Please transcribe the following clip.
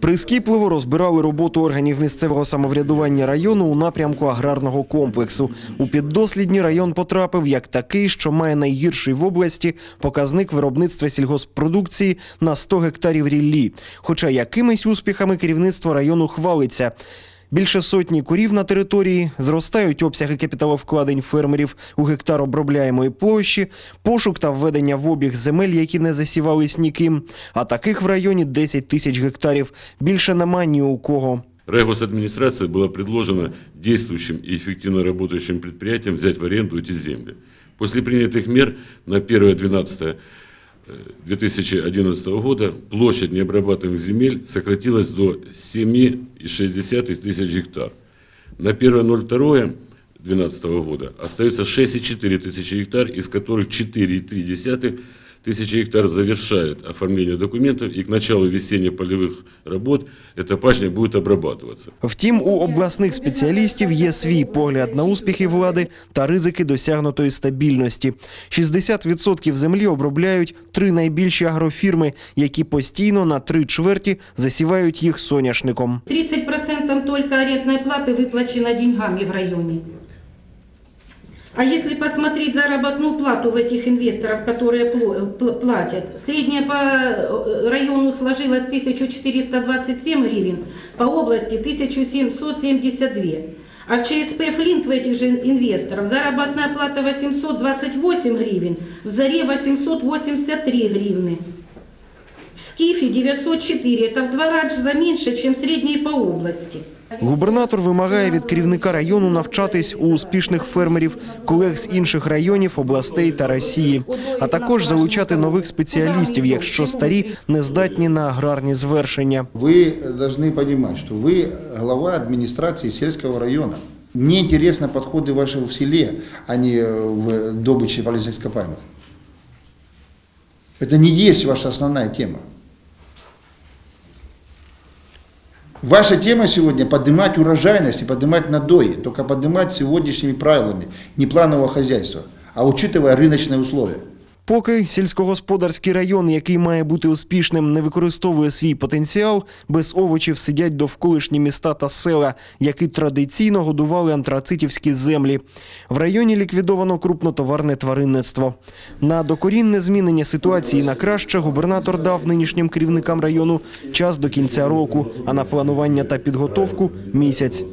Прискіпливо розбирали роботу органів місцевого самоврядування району у напрямку аграрного комплексу. У піддослідні район потрапив як такий, що має найгірший в області показник виробництва сільгоспродукції на 100 гектарів ріллі. Хоча якимись успіхами керівництво району хвалиться. Більше сотні курів на території, зростають обсяги капіталовкладень фермерів у гектар обробляємої площі, пошук та введення в обіг земель, які не засівались ніким. А таких в районі 10 тисяч гектарів. Більше нема ні у кого. Райгосадминистрации было предложено действующим и эффективно работающим предприятиям взять в аренду эти земли. После принятых мер на 1-12 2011 года площадь необрабатываемых земель сократилась до 7,6 тысяч гектар. На 1.02 2012 года остается 6,4 тысячи гектар, из которых 4,3 тысячи гектар завершает оформление документов, и к началу весенне-полевых работ эта пашня будет обрабатываться. Втім, у обласних спеціалістів є свій погляд на успіхи влади та ризики досягнутої стабільності. 60% землі обробляють три найбільші агрофірми, які постійно на три чверті засівають їх соняшником. 30% только арендной платы выплачено деньгами в районе. А если посмотреть заработную плату в этих инвесторов, которые пло- пл- платят, средняя по э, району сложилась 1427 гривен, по области 1772. А в ЧСП «Флинт» в этих же инвесторов заработная плата 828 гривен, в «Заре» 883 гривны. В Скифе 904, это в два раза меньше, чем средний по области. Губернатор вимагає від керівника району навчатись у успішних фермерів, колег з інших районів, областей та Росії, а також залучати нових спеціалістів, якщо старі не здатні на аграрні звершення. Вы должны понимать, что вы глава администрации сельского района. Мне интересны подходы ваши в селе, а не в добыче полезных ископаемых. Это не есть ваша основная тема. Ваша тема сегодня поднимать урожайность и поднимать надои, только поднимать сегодняшними правилами, не планового хозяйства, а учитывая рыночные условия. Поки сільськогосподарський район, який має бути успішним, не використовує свій потенціал, без овочів сидять довколишні міста та села, які традиційно годували антрацитівські землі. В районі ліквідовано крупнотоварне тваринництво. На докорінне змінення ситуації на краще губернатор дав нинішнім керівникам району час до кінця року, а на планування та підготовку місяць.